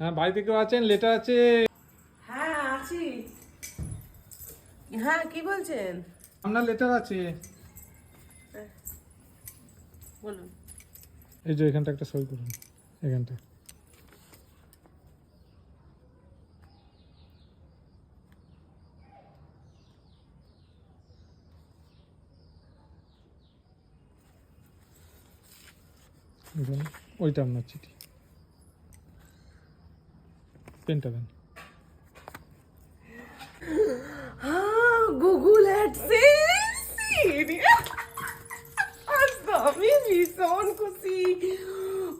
হ্যাঁ বাড়িতে কেউ আছেন? লেটার আছে? হ্যাঁ আছি। হ্যাঁ কি বলছেন? আপনার লেটার আছে। বলুন। এই যে এখানটা একটা সই করুন এখানটা। ওইটা আপনার চিঠি। পেনটা দেন। গুগল অ্যাডসেন্স তো আমি ভীষণ খুশি।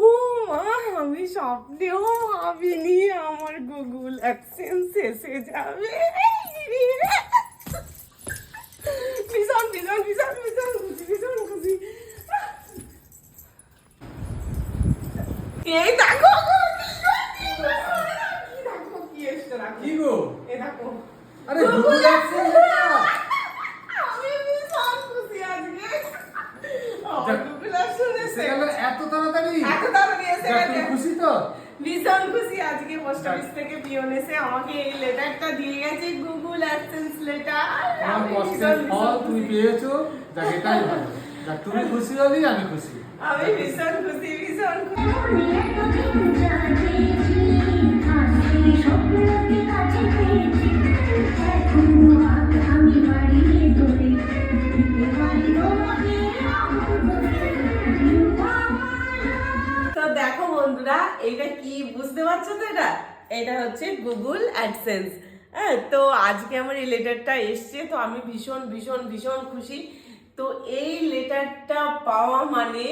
ও মা, আমি স্বপ্নেও ভাবিনি আমার গুগল অ্যাডসেন্স এসে যাবে। ভীষণ ভীষণ ভীষণ ভীষণ খুশি ভীষণ খুশি। এই দেখো কি দেখো কি এসছে দেখো কি গো। এই দেখো আরে গুগল আমি ভীষণ খুশি আজকে। গুগল গেল এত তাড়াতাড়ি। এত তাড়াতাড়ি এসে গেছে। খুশি তো? ভীষণ খুশি আজকে পোস্ট অফিস থেকে পিওন এসে আমাকে এই লেটারটা দিয়ে গেছে গুগল অ্যাডসেন্স লেটার তোমার কষ্টের ফল তুমি পেয়েছ। যাক এটাই ভালো। যাক তুমি খুশি হলি আমি খুশি। আমি ভীষণ খুশি ভীষণ খুশি। বন্ধুরা এটা কি বুঝতে পারছ তো এটা? এটা হচ্ছে গুগল অ্যাডসেন্স হ্যাঁ তো আজকে আমার এই লেটারটা এসছে, তো আমি ভীষণ ভীষণ ভীষণ খুশি। তো এই লেটারটা পাওয়া মানে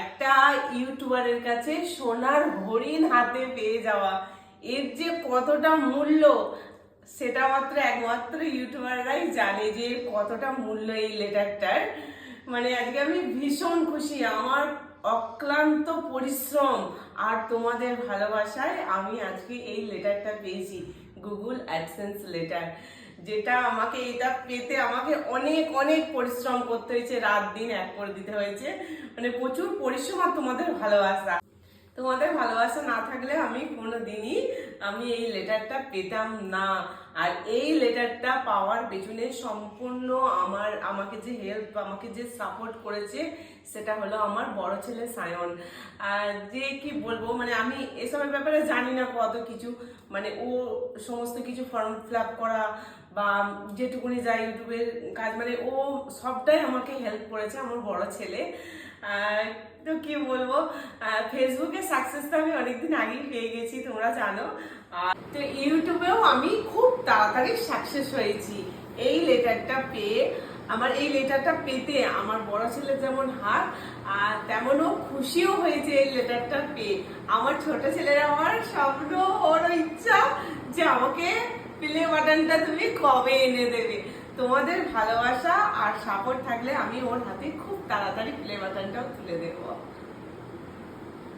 একটা ইউটিউবারের কাছে সোনার হরিণ হাতে পেয়ে যাওয়া। এর যে কতটা মূল্য, সেটা মাত্র একমাত্র ইউটিউবাররাই জানে যে কতটা মূল্য এই লেটারটার। মানে আজকে আমি ভীষণ খুশি, আমার অক্লান্ত পরিশ্রম আর তোমাদের ভালোবাসায় আমি আজকে এই লেটারটা পেয়েছি গুগল অ্যাডসেন্স লেটার যেটা আমাকে, এটা পেতে আমাকে অনেক অনেক পরিশ্রম করতে হয়েছে, রাত দিন এক করে দিতে হয়েছে মানে প্রচুর পরিশ্রম আর তোমাদের ভালোবাসা। তোমাদের ভালোবাসা না থাকলে আমি কোনো দিনই আমি এই লেটারটা পেতাম না। আর এই লেটারটা পাওয়ার পেছনে সম্পূর্ণ আমার, আমাকে যে হেল্প আমাকে যে সাপোর্ট করেছে, সেটা হলো আমার বড় ছেলে সায়ন। আর যে কি বলব মানে আমি এসবের ব্যাপারে জানি না কত কিছু। মানে ও সমস্ত কিছু ফর্ম ফিল আপ করা বা যেটুকুনি যায় ইউটিউবের কাজ মানে ও সবটাই আমাকে হেল্প করেছে, আমার বড় ছেলে। তো কি বলব ফেসবুকে সাকসেস তো আমি অনেকদিন আগেই পেয়ে গেছি, তোমরা জানো। তো ইউটিউবেও আমি খুব তাড়াতাড়ি সাকসেস হয়েছি। এই লেটারটা পেয়ে, আমার এই লেটারটা পেতে আমার বড় ছেলে যেমন হার আর তেমনও খুশিও হয়েছে এই লেটারটা পেয়ে। আমার ছোট ছেলের আমার স্বপ্ন, ওর ইচ্ছা যে আমাকে প্লে বাটনটা তুমি কবে এনে দেবে। তোমাদের ভালোবাসা আর সাপোর্ট থাকলে আমি ওর হাতে খুব তাড়াতাড়ি প্লে বাটনটাও তুলে দেবো।